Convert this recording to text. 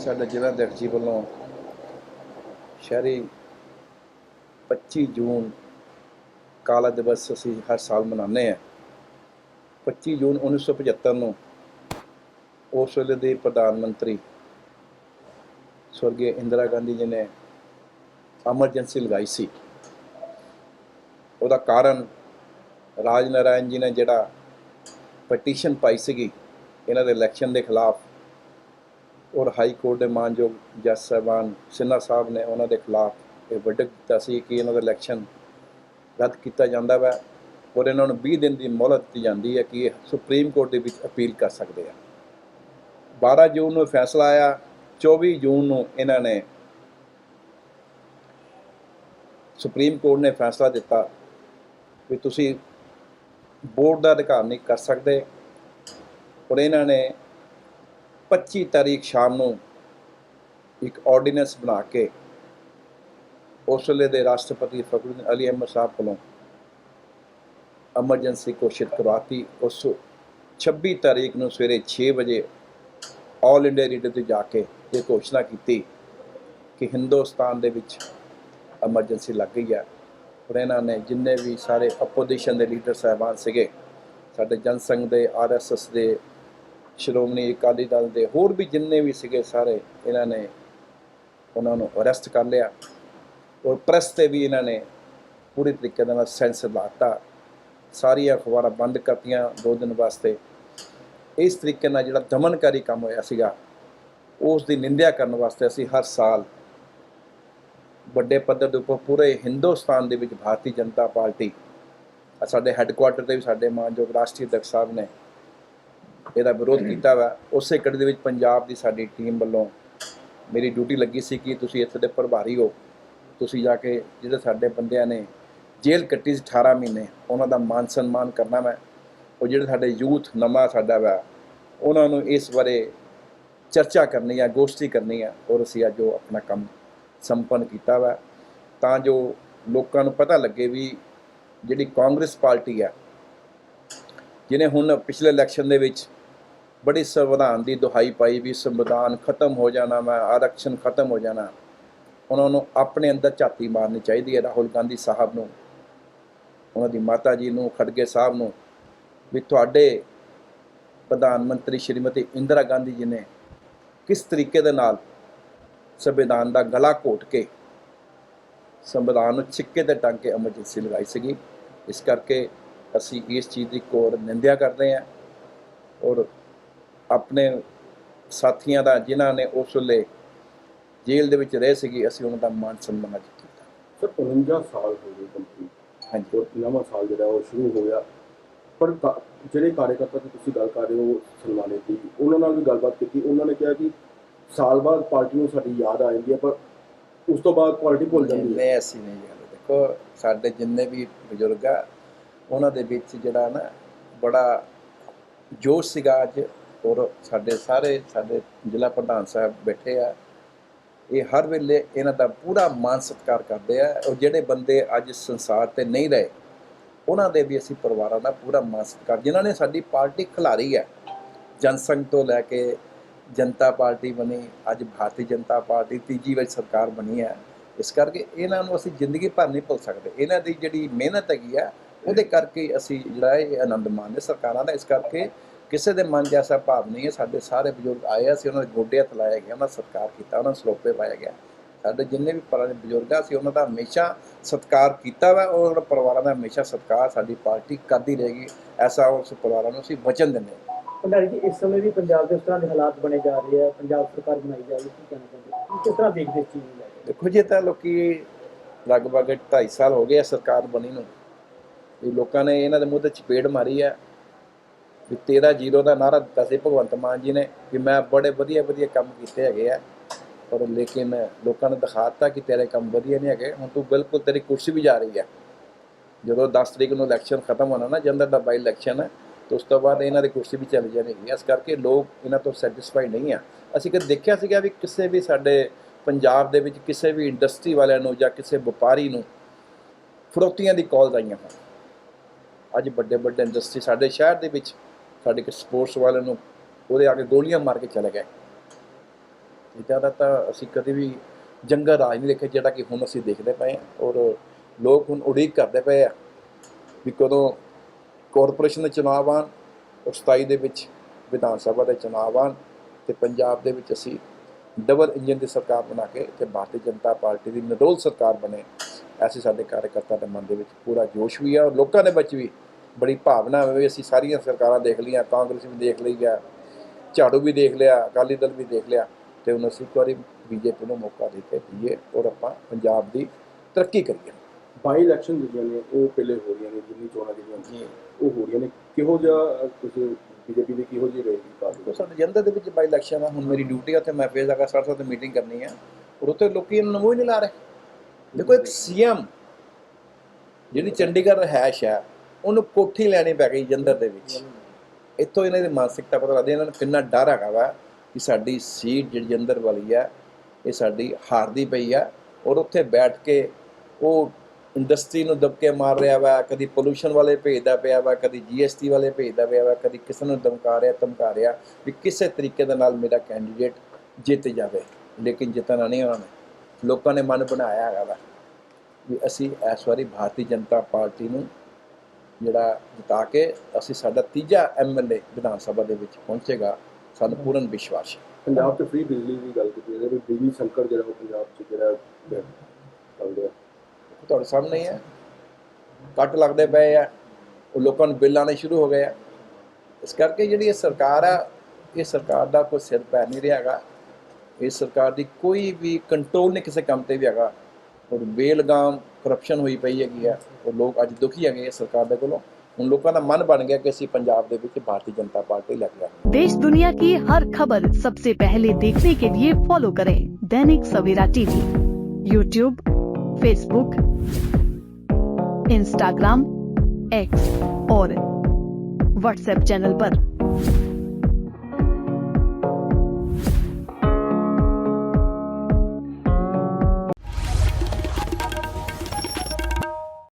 ਸਾਡੇ ਜ਼ਿਲ੍ਹਾ ਅਧਿਕਾਰੀ ਵੱਲੋਂ ਸ਼ਹਿਰੀ 25 ਜੂਨ ਕਾਲਾ ਦਿਵਸ ਅਸੀਂ ਹਰ ਸਾਲ ਮਨਾਉਂਦੇ ਹਾਂ। 25 ਜੂਨ 1975 ਨੂੰ ਉਸ ਵੇਲੇ ਦੇ ਪ੍ਰਧਾਨ ਮੰਤਰੀ ਸਵਰਗੀ ਇੰਦਰਾ ਗਾਂਧੀ ਜੀ ਨੇ ਐਮਰਜੈਂਸੀ ਲਗਾਈ ਸੀ। ਉਹਦਾ ਕਾਰਨ ਰਾਜ ਨਾਰਾਇਣ ਜੀ ਨੇ ਜਿਹੜਾ ਪਟੀਸ਼ਨ ਪਾਈ ਸੀਗੀ, ਇਹਨਾਂ ਦੇ ਇਲੈਕਸ਼ਨ ਦੇ ਖਿਲਾਫ ਔਰ ਹਾਈ ਕੋਰਟ ਦੇ ਮਾਨਯੋਗ ਜੱਜ ਸਾਹਿਬਾਨ ਸਿन्हा ਸਾਹਿਬ ਨੇ ਉਹਨਾਂ ਦੇ ਖਿਲਾਫ ਇਹ verdict ਦਿੱਤਾ ਸੀ ਕਿ ਇਹਨਾਂ ਦਾ ਇਲੈਕਸ਼ਨ ਰੱਦ ਕੀਤਾ ਜਾਂਦਾ ਵਾ ਔਰ ਇਹਨਾਂ ਨੂੰ 20 ਦਿਨ ਦੀ ਮੋਹਲਤ ਦਿੱਤੀ ਜਾਂਦੀ ਹੈ ਕਿ ਇਹ ਸੁਪਰੀਮ ਕੋਰਟ ਦੇ ਵਿੱਚ ਅਪੀਲ ਕਰ ਸਕਦੇ ਆ। 12 ਜੂਨ ਨੂੰ ਫੈਸਲਾ ਆਇਆ 24 ਜੂਨ ਨੂੰ ਇਹਨਾਂ ਨੇ ਸੁਪਰੀਮ ਕੋਰਟ ਨੇ ਫੈਸਲਾ ਦਿੱਤਾ ਵੀ ਤੁਸੀਂ ਬੋਰਡ ਦਾ ਅਧਿਕਾਰ ਨਹੀਂ ਕਰ ਸਕਦੇ ਔਰ ਇਹਨਾਂ ਨੇ 25 ਤਾਰੀਖ ਸ਼ਾਮ ਨੂੰ ਇੱਕ ਆਰਡੀਨੈਂਸ ਬਣਾ ਕੇ ਉਸ ਵੇਲੇ ਦੇ ਰਾਸ਼ਟਰਪਤੀ ਫਖਰੁਦੀਨ ਅਲੀ ਅਹਿਮਦ ਸਾਹਿਬ ਕੋਲੋਂ ਐਮਰਜੈਂਸੀ ਘੋਸ਼ਿਤ ਕਰਵਾਤੀ। ਉਸ 26 ਤਾਰੀਖ ਨੂੰ ਸਵੇਰੇ 6 ਵਜੇ ਆਲ ਇੰਡੀਆ ਰੇਡੀਓ ਤੇ ਜਾ ਕੇ ਇਹ ਘੋਸ਼ਣਾ ਕੀਤੀ ਕਿ ਹਿੰਦੁਸਤਾਨ ਦੇ ਵਿੱਚ ਐਮਰਜੈਂਸੀ ਲੱਗ ਗਈ ਹੈ ਪਰ ਇਹਨਾਂ ਨੇ ਜਿੰਨੇ ਵੀ ਸਾਰੇ ਆਪੋਜੀਸ਼ਨ ਦੇ ਲੀਡਰ ਸਾਹਿਬਾਨ ਸੀਗੇ, ਸਾਡੇ ਜਨਸੰਘ ਦੇ ਆਰਐਸਐਸ ਦੇ ਸ਼੍ਰੋਮਣੀ ਅਕਾਲੀ ਦਲ ਦੇ ਹੋਰ ਵੀ ਜਿੰਨੇ ਵੀ ਸੀਗੇ ਸਾਰੇ, ਇਹਨਾਂ ਨੇ ਉਹਨਾਂ ਨੂੰ ਅਰੈਸਟ ਕਰ ਲਿਆ ਔਰ ਪ੍ਰੈਸ ਤੇ ਵੀ ਇਹਨਾਂ ਨੇ ਪੂਰੀ ਤਰੀਕੇ ਦੇ ਨਾਲ ਸੈਂਸਰ ਲਾਤਾ ਸਾਰੀਆਂ ਅਖਬਾਰਾਂ ਬੰਦ ਕਰਤੀਆਂ ਦੋ ਦਿਨ ਵਾਸਤੇ। ਇਸ ਤਰੀਕੇ ਨਾਲ ਜਿਹੜਾ ਦਮਨਕਾਰੀ ਕੰਮ ਹੋਇਆ ਸੀਗਾ, ਉਸ ਦੀ ਨਿੰਦਿਆ ਕਰਨ ਵਾਸਤੇ ਅਸੀਂ ਹਰ ਸਾਲ ਵੱਡੇ ਪੱਧਰ ਦੇ ਉੱਪਰ ਪੂਰੇ ਹਿੰਦੁਸਤਾਨ ਦੇ ਵਿੱਚ ਭਾਰਤੀ ਜਨਤਾ ਪਾਰਟੀ, ਸਾਡੇ ਹੈੱਡਕੁਆਟਰ ਤੇ ਵੀ ਸਾਡੇ ਮਾਨਯੋਗ ਰਾਸ਼ਟਰੀ ਅਧਿਕਸ਼ ਸਾਹਿਬ ਨੇ ਇਹਦਾ ਵਿਰੋਧ ਕੀਤਾ ਵਾ। ਉਸੇ ਕੜੀ ਦੇ ਵਿੱਚ ਪੰਜਾਬ ਦੀ ਸਾਡੀ ਟੀਮ ਵੱਲੋਂ ਮੇਰੀ ਡਿਊਟੀ ਲੱਗੀ ਸੀ ਕਿ ਤੁਸੀਂ ਇੱਥੇ ਦੇ ਪ੍ਰਭਾਰੀ ਹੋ। ਤੁਸੀਂ ਜਾ ਕੇ ਜਿਹੜੇ ਸਾਡੇ ਬੰਦਿਆਂ ਨੇ ਜੇਲ੍ਹ ਕੱਟੀ ਸੀ 18 ਮਹੀਨੇ, ਉਹਨਾਂ ਦਾ ਮਾਨ ਸਨਮਾਨ ਕਰਨਾ ਮੈਂ ਉਹ ਜਿਹੜੇ ਸਾਡੇ ਯੂਥ ਨਵਾਂ ਸਾਡਾ ਵਾ, ਉਹਨਾਂ ਨੂੰ ਇਸ ਬਾਰੇ ਚਰਚਾ ਕਰਨੀ ਆ, ਗੋਸ਼ਟੀ ਕਰਨੀ ਆ ਔਰ ਅਸੀਂ ਅੱਜ ਉਹ ਆਪਣਾ ਕੰਮ ਸੰਪੰਨ ਕੀਤਾ ਵਾ। ਤਾਂ ਜੋ ਲੋਕਾਂ ਨੂੰ ਪਤਾ ਲੱਗੇ ਵੀ ਜਿਹੜੀ ਕਾਂਗਰਸ ਪਾਰਟੀ ਆ, ਜਿਹਨੇ ਹੁਣ ਪਿਛਲੇ ਇਲੈਕਸ਼ਨ ਦੇ ਵਿੱਚ ਬੜੀ ਸੰਵਿਧਾਨ ਦੀ ਦੁਹਾਈ ਪਾਈ ਵੀ ਸੰਵਿਧਾਨ ਖਤਮ ਹੋ ਜਾਣਾ ਵਾ ਆਰਕਸ਼ਣ ਖਤਮ ਹੋ ਜਾਣਾ। ਉਹਨਾਂ ਨੂੰ ਆਪਣੇ ਅੰਦਰ ਝਾਤੀ ਮਾਰਨੀ ਚਾਹੀਦੀ ਹੈ ਰਾਹੁਲ ਗਾਂਧੀ ਸਾਹਿਬ ਨੂੰ। ਉਹਨਾਂ ਦੀ ਮਾਤਾ ਜੀ ਨੂੰ, ਖੜਗੇ ਸਾਹਿਬ ਨੂੰ। ਵੀ ਤੁਹਾਡੇ ਪ੍ਰਧਾਨ ਮੰਤਰੀ ਸ਼੍ਰੀਮਤੀ ਇੰਦਰਾ ਗਾਂਧੀ ਜੀ ਨੇ ਕਿਸ ਤਰੀਕੇ ਦੇ ਨਾਲ ਸੰਵਿਧਾਨ ਦਾ ਗਲਾ ਘੋਟ ਕੇ ਸੰਵਿਧਾਨ ਨੂੰ ਛਿੱਕੇ ਤੇ ਟੰਗ ਕੇ ਐਮਰਜੈਂਸੀ ਲਗਾਈ ਸੀਗੀ। ਇਸ ਕਰਕੇ ਅਸੀਂ ਇਸ ਚੀਜ਼ ਦੀ ਕੋਰ ਨਿੰਦਿਆ ਕਰਦੇ ਹਾਂ ਔਰ ਆਪਣੇ ਸਾਥੀਆਂ ਦਾ ਜਿਨ੍ਹਾਂ ਨੇ ਉਸ ਵੇਲੇ ਜੇਲ੍ਹ ਦੇ ਵਿੱਚ ਰਹੇ ਸੀਗੇ ਅਸੀਂ ਉਹਨਾਂ ਦਾ ਮਾਨ ਸਨਮਾਨ ਅੱਜ ਕੀਤਾ। ਸਰ 49 ਸਾਲ ਹੋ ਗਏ ਕੰਪਲੀਟ। ਹਾਂਜੀ। ਔਰ ਨਵਾਂ ਸਾਲ ਜਿਹੜਾ ਉਹ ਸ਼ੁਰੂ ਹੋ ਗਿਆ ਪਰ ਜਿਹੜੇ ਕਾਰਜਕਰਤਾ ਦੀ ਤੁਸੀਂ ਗੱਲ ਕਰ ਰਹੇ ਹੋ ਸਨਮਾਨਿਤ ਦੀ ਉਹਨਾਂ ਨਾਲ ਵੀ ਗੱਲਬਾਤ ਕੀਤੀ। ਉਹਨਾਂ ਨੇ ਕਿਹਾ ਕਿ ਸਾਲ ਬਾਅਦ ਪਾਰਟੀ ਨੂੰ ਸਾਡੀ ਯਾਦ ਆ ਜਾਂਦੀ ਹੈ ਪਰ ਉਸ ਤੋਂ ਬਾਅਦ ਪਾਰਟੀ ਭੁੱਲ ਜਾਂਦੀ ਹੈ। ਨਹੀਂ ਅਸੀਂ ਨਹੀਂ ਜਾਂਦੇ ਦੇਖੋ ਸਾਡੇ ਜਿੰਨੇ ਵੀ ਬਜ਼ੁਰਗ ਆ ਉਹਨਾਂ ਦੇ ਵਿੱਚ ਜਿਹੜਾ ਨਾ ਬੜਾ ਜੋਸ਼ ਸੀਗਾ ਅੱਜ। ਔਰ ਸਾਡੇ ਸਾਰੇ, ਸਾਡੇ ਜ਼ਿਲ੍ਹਾ ਪ੍ਰਧਾਨ ਸਾਹਿਬ ਬੈਠੇ ਆ। ਇਹ ਹਰ ਵੇਲੇ ਇਹਨਾਂ ਦਾ ਪੂਰਾ ਮਾਨ ਸਤਿਕਾਰ ਕਰਦੇ ਆ ਔਰ ਜਿਹੜੇ ਬੰਦੇ ਅੱਜ ਸੰਸਾਰ ਤੇ ਨਹੀਂ ਰਹੇ, ਉਹਨਾਂ ਦੇ ਵੀ ਅਸੀਂ ਪਰਿਵਾਰਾਂ ਦਾ ਪੂਰਾ ਮਾਨ ਸਤਿਕਾਰ। ਜਿਨ੍ਹਾਂ ਨੇ ਸਾਡੀ ਪਾਰਟੀ ਖਿਲਾਰੀ ਹੈ ਜਨਸੰਘ ਤੋਂ ਲੈ ਕੇ ਜਨਤਾ ਪਾਰਟੀ ਬਣੀ, ਅੱਜ ਭਾਰਤੀ ਜਨਤਾ ਪਾਰਟੀ ਤੀਜੀ ਵਾਰ ਸਰਕਾਰ ਬਣੀ ਹੈ ਇਸ ਕਰਕੇ ਇਹਨਾਂ ਨੂੰ ਅਸੀਂ ਜ਼ਿੰਦਗੀ ਭਰ ਨਹੀਂ ਭੁੱਲ ਸਕਦੇ। ਇਹਨਾਂ ਦੀ ਜਿਹੜੀ ਮਿਹਨਤ ਹੈਗੀ ਆ, ਉਹਦੇ ਕਰਕੇ ਅਸੀਂ ਜਿਹੜਾ ਇਹ ਆਨੰਦ ਮਾਣਦੇ ਸਰਕਾਰਾਂ ਦਾ। ਇਸ ਕਰਕੇ ਕਿਸੇ ਦੇ ਮਨ 'ਚ ਐਸਾ ਭਾਵ ਨਹੀਂ ਹੈ। ਸਾਡੇ ਸਾਰੇ ਬਜ਼ੁਰਗ ਆਏ ਅਸੀਂ ਉਹਨਾਂ ਦੇ ਗੋਡੇ ਹੱਥ ਲਾਇਆ ਗਿਆ ਉਹਨਾਂ ਦਾ ਸਤਿਕਾਰ ਕੀਤਾ ਉਹਨਾਂ ਸਲੋਪੇ ਪਾਇਆ ਗਿਆ ਸਾਡੇ ਜਿੰਨੇ ਵੀ ਪੁਰਾਣੇ ਬਜ਼ੁਰਗ ਅਸੀਂ ਉਹਨਾਂ ਦਾ ਹਮੇਸ਼ਾ ਸਤਿਕਾਰ ਕੀਤਾ ਵਾ ਔਰ ਉਹਨਾਂ ਪਰਿਵਾਰਾਂ ਦਾ ਹਮੇਸ਼ਾ ਸਤਿਕਾਰ ਸਾਡੀ ਪਾਰਟੀ ਕਰਦੀ ਰਹੇਗੀ। ਐਸਾ ਉਸ ਪਰਿਵਾਰਾਂ ਨੂੰ ਅਸੀਂ ਵਚਨ ਦਿੰਦੇ ਹਾਂ। ਭੰਡਾਰੀ ਜੀ ਇਸ ਸਮੇਂ ਵੀ ਪੰਜਾਬ ਦੇ ਉਸ ਤਰ੍ਹਾਂ ਦੇ ਹਾਲਾਤ ਬਣੇ ਜਾ ਰਹੇ ਆ ਪੰਜਾਬ ਸਰਕਾਰ ਬਣਾਈ ਜਾ ਰਹੀ ਕੀ ਕਹਿਣਾ ਚਾਹੁੰਦੇ? ਕਿਸ ਤਰ੍ਹਾਂ ਦੇਖਦੇ ਇਸ ਚੀਜ਼ ਨੂੰ ਦੇਖੋ ਜੀ ਇਹ ਤਾਂ ਲੋਕੀ ਲਗਭਗ 2.5 ਸਾਲ ਹੋ ਗਏ ਆ ਸਰਕਾਰ ਬਣੀ ਨੂੰ। ਵੀ ਲੋਕਾਂ ਨੇ ਇਹਨਾਂ ਦੇ ਮੂੰਹ ਤੇ ਚਪੇੜ ਮਾਰੀ ਆ। ਵੀ 13 ਜ਼ੀਰੋ ਦਾ ਨਾਰਾ ਦਿੱਤਾ ਸੀ ਭਗਵੰਤ ਮਾਨ ਜੀ ਨੇ ਕਿ ਮੈਂ ਬੜੇ ਵਧੀਆ ਵਧੀਆ ਕੰਮ ਕੀਤੇ ਹੈਗੇ ਆ। ਪਰ ਲੇਕਿਨ ਲੋਕਾਂ ਨੇ ਦਿਖਾਤਾ ਕਿ ਤੇਰੇ ਕੰਮ ਵਧੀਆ ਨਹੀਂ ਹੈਗੇ। ਹੁਣ ਤੂੰ ਬਿਲਕੁਲ ਤੇਰੀ ਕੁਰਸੀ ਵੀ ਜਾ ਰਹੀ ਹੈ ਜਦੋਂ 10 ਤਰੀਕ ਨੂੰ ਇਲੈਕਸ਼ਨ ਖਤਮ ਹੋਣਾ ਨਾ ਜਨਰਲ ਦਾ ਬਾਈ ਇਲੈਕਸ਼ਨ ਹੈ ਤੇ ਉਸ ਤੋਂ ਬਾਅਦ ਇਹਨਾਂ ਦੀ ਕੁਰਸੀ ਵੀ ਚਲੀ ਜਾਣੀ ਹੈ ਇਸ ਕਰਕੇ ਲੋਕ ਇਹਨਾਂ ਤੋਂ ਸੈਟੀਸਫਾਈਡ ਨਹੀਂ ਆ। ਅਸੀਂ ਕਦੇ ਦੇਖਿਆ ਸੀਗਾ ਵੀ ਕਿਸੇ ਵੀ ਸਾਡੇ ਪੰਜਾਬ ਦੇ ਵਿੱਚ ਕਿਸੇ ਵੀ ਇੰਡਸਟਰੀ ਵਾਲਿਆਂ ਨੂੰ ਜਾਂ ਕਿਸੇ ਵਪਾਰੀ ਨੂੰ ਫਰੋਤੀਆਂ ਦੀ ਕਾਲ ਆਈਆਂ ਹਨ ਅੱਜ ਵੱਡੇ ਵੱਡੇ ਇੰਡਸਟਰੀ ਸਾਡੇ ਸ਼ਹਿਰ ਦੇ ਵਿੱਚ ਸਾਡੇ ਕਿ ਸਪੋਰਟਸ ਵਾਲਿਆਂ ਨੂੰ ਉਹਦੇ ਆ ਕੇ ਗੋਲੀਆਂ ਮਾਰ ਕੇ ਚਲੇ ਗਏ। ਇਦਾਂ ਦਾ ਤਾਂ ਅਸੀਂ ਕਦੇ ਵੀ ਜੰਗਾ ਰਾਜ ਨਹੀਂ ਦੇਖਿਆ ਜਿਹੜਾ ਕਿ ਹੁਣ ਅਸੀਂ ਦੇਖਦੇ ਪਏ ਹਾਂ ਔਰ ਲੋਕ ਹੁਣ ਉਡੀਕ ਕਰਦੇ ਪਏ ਆ ਵੀ ਕਦੋਂ ਕਾਰਪੋਰੇਸ਼ਨ ਦੇ ਚੁਣਾਵ ਆਉਣ ਔਰ 27 ਦੇ ਵਿੱਚ ਵਿਧਾਨ ਸਭਾ ਦੇ ਚੁਣਾਵ ਆਉਣ ਤੇ ਪੰਜਾਬ ਦੇ ਵਿੱਚ ਅਸੀਂ ਡਬਲ ਇੰਜਨ ਦੀ ਸਰਕਾਰ ਬਣਾ ਕੇ ਤੇ ਭਾਰਤੀ ਜਨਤਾ ਪਾਰਟੀ ਦੀ ਨਿਰੋਲ ਸਰਕਾਰ ਬਣੇ। ਐਸੀ ਸਾਡੇ ਕਾਰਜਕਰਤਾ ਦੇ ਮਨ ਦੇ ਵਿੱਚ ਪੂਰਾ ਜੋਸ਼ ਵੀ ਆ ਔਰ ਲੋਕਾਂ ਦੇ ਵਿੱਚ ਵੀ ਬੜੀ ਭਾਵਨਾ ਵੀ ਅਸੀਂ ਸਾਰੀਆਂ ਸਰਕਾਰਾਂ ਦੇਖ ਲਈਆਂ ਕਾਂਗਰਸ ਵੀ ਦੇਖ ਲਈ ਗਿਆ ਝਾੜੂ ਵੀ ਦੇਖ ਲਿਆ ਅਕਾਲੀ ਦਲ ਵੀ ਦੇਖ ਲਿਆ ਤੇ ਹੁਣ ਅਸੀਂ ਇੱਕ ਵਾਰੀ ਬੀਜੇਪੀ ਨੂੰ ਮੌਕਾ ਦੇ ਕੇ ਦਈਏ ਔਰ ਆਪਾਂ ਪੰਜਾਬ ਦੀ ਤਰੱਕੀ ਕਰੀਏ। ਬਾਈ ਇਲੈਕਸ਼ਨ ਜਿਹੜੀਆਂ ਨੇ ਉਹ ਪਹਿਲੇ ਹੋ ਰਹੀਆਂ ਨੇ ਜਿੰਨੀ ਚੋਣਾਂ ਜਿਹੜੀਆਂ ਉਹ ਹੋ ਰਹੀਆਂ ਨੇ। ਕਿਹੋ ਜਿਹਾ ਤੁਸੀਂ ਬੀਜੇਪੀ ਦੀ ਕਿਹੋ ਜਿਹੀ ਰਹੇਗੀ ਪਾਰਟੀ ਤੋਂ ਸਾਡੇ ਜਨਤਾ ਦੇ ਵਿੱਚ ਬਾਈ ਇਲੈਕਸ਼ਨ ਆ ਹੁਣ ਮੇਰੀ ਡਿਊਟੀ ਆ ਤੇ ਮੈਂ ਫੇਰ ਜਾਗਾ ਸਰ ਤੇ ਮੀਟਿੰਗ ਕਰਨੀ ਆ ਔਰ ਉੱਥੇ ਲੋਕੀ ਇਹਨਾਂ ਨੂੰ ਮੂੰਹ ਨਹੀਂ ਲਾ ਰਹੇ। ਦੇਖੋ ਇੱਕ ਸੀਐਮ ਜਿਹੜੀ ਚੰਡੀਗੜ੍ਹ ਰਹਿਸ਼ ਹੈ ਉਹਨੂੰ ਕੋਠੀ ਲੈਣੀ ਪੈ ਗਈ ਜਲੰਧਰ ਦੇ ਵਿੱਚ। ਇੱਥੋਂ ਇਹਨਾਂ ਦੀ ਮਾਨਸਿਕਤਾ ਪਤਾ ਲੱਗਦੀ, ਇਹਨਾਂ ਨੂੰ ਕਿੰਨਾ ਡਰ ਹੈਗਾ ਵਾ ਕਿ ਸਾਡੀ ਸੀਟ ਜਿਹੜੀ ਜਲੰਧਰ ਵਾਲੀ ਆ, ਇਹ ਸਾਡੀ ਹਾਰਦੀ ਪਈ ਆ ਔਰ ਉੱਥੇ ਬੈਠ ਕੇ ਉਹ ਇੰਡਸਟਰੀ ਨੂੰ ਦਬਕੇ ਮਾਰ ਰਿਹਾ ਵਾ, ਕਦੀ ਪੋਲੂਸ਼ਨ ਵਾਲੇ ਭੇਜਦਾ ਪਿਆ ਵਾ, ਕਦੀ ਜੀਐਸਟੀ ਵਾਲੇ ਭੇਜਦਾ ਪਿਆ ਵਾ, ਕਦੀ ਕਿਸੇ ਨੂੰ ਧਮਕਾ ਰਿਹਾ ਧਮਕਾ ਰਿਹਾ ਵੀ ਕਿਸੇ ਤਰੀਕੇ ਦੇ ਨਾਲ ਮੇਰਾ ਕੈਂਡੀਡੇਟ ਜਿੱਤ ਜਾਵੇ। ਲੇਕਿਨ ਜਿੱਤਣਾ ਨਹੀਂ ਉਹਨਾਂ ਨੇ। ਲੋਕਾਂ ਨੇ ਮਨ ਬਣਾਇਆ ਹੈਗਾ ਵਾ ਵੀ ਅਸੀਂ ਇਸ ਵਾਰੀ ਭਾਰਤੀ ਜਨਤਾ ਪਾਰਟੀ ਨੂੰ ਜਿਹੜਾ ਜਿਤਾ ਕੇ ਅਸੀਂ ਸਾਡਾ ਤੀਜਾ ਐਮਐਲਏ ਵਿਧਾਨ ਸਭਾ ਦੇ ਵਿੱਚ ਪਹੁੰਚੇਗਾ ਸਾਨੂੰ ਪੂਰਨ ਵਿਸ਼ਵਾਸ ਹੈ। ਪੰਜਾਬ ਤੇ ਫ੍ਰੀ ਬਿਜਲੀ ਦੀ ਗੱਲ ਕੀਤੀ ਜਾਵੇ ਬਿਜਲੀ ਸੰਕਟ ਜਿਹੜਾ ਉਹ ਪੰਜਾਬ 'ਚ ਜਿਹੜਾ ਹੈ, ਚੱਲ ਰਿਹਾ। ਤੁਹਾਡੇ ਸਾਹਮਣੇ ਹੀ ਹੈ। ਕੱਟ ਲੱਗਦੇ ਪਏ ਆ ਉਹ ਲੋਕਾਂ ਨੂੰ ਬਿੱਲ ਆਉਣੇ ਸ਼ੁਰੂ ਹੋ ਗਏ ਆ। ਇਸ ਕਰਕੇ ਜਿਹੜੀ ਇਹ ਸਰਕਾਰ ਆ ਇਹ ਸਰਕਾਰ ਦਾ ਕੋਈ ਸਿਰ ਪੈ ਨਹੀਂ ਰਿਹਾ ਹੈਗਾ। ਇਹ ਸਰਕਾਰ ਦੀ ਕੋਈ ਵੀ ਕੰਟਰੋਲ ਨਹੀਂ ਕਿਸੇ ਕੰਮ ਤੇ ਵੀ ਹੈਗਾ। ਔਰ ਬੇਲਗਾਮ ਕਰਪਸ਼ਨ ਹੋਈ ਪਈ ਹੈਗੀ ਆ ਔਰ ਲੋਕ ਅੱਜ ਦੁਖੀ ਹੈਗੇ ਇਸ ਸਰਕਾਰ ਦੇ ਕੋਲੋਂ ਹੁਣ ਲੋਕਾਂ ਦਾ ਮਨ ਬਣ ਗਿਆ ਕਿ ਅਸੀਂ ਪੰਜਾਬ ਦੇ ਵਿੱਚ ਭਾਰਤੀ ਜਨਤਾ ਪਾਰਟੀ ਲੈ ਕੇ ਆਵਾਂਗੇ देश दुनिया की हर खबर सबसे पहले देखने के लिए फॉलो करें Dainik Savera TV YouTube Facebook Instagram X और व्हाट्सएप चैनल पर।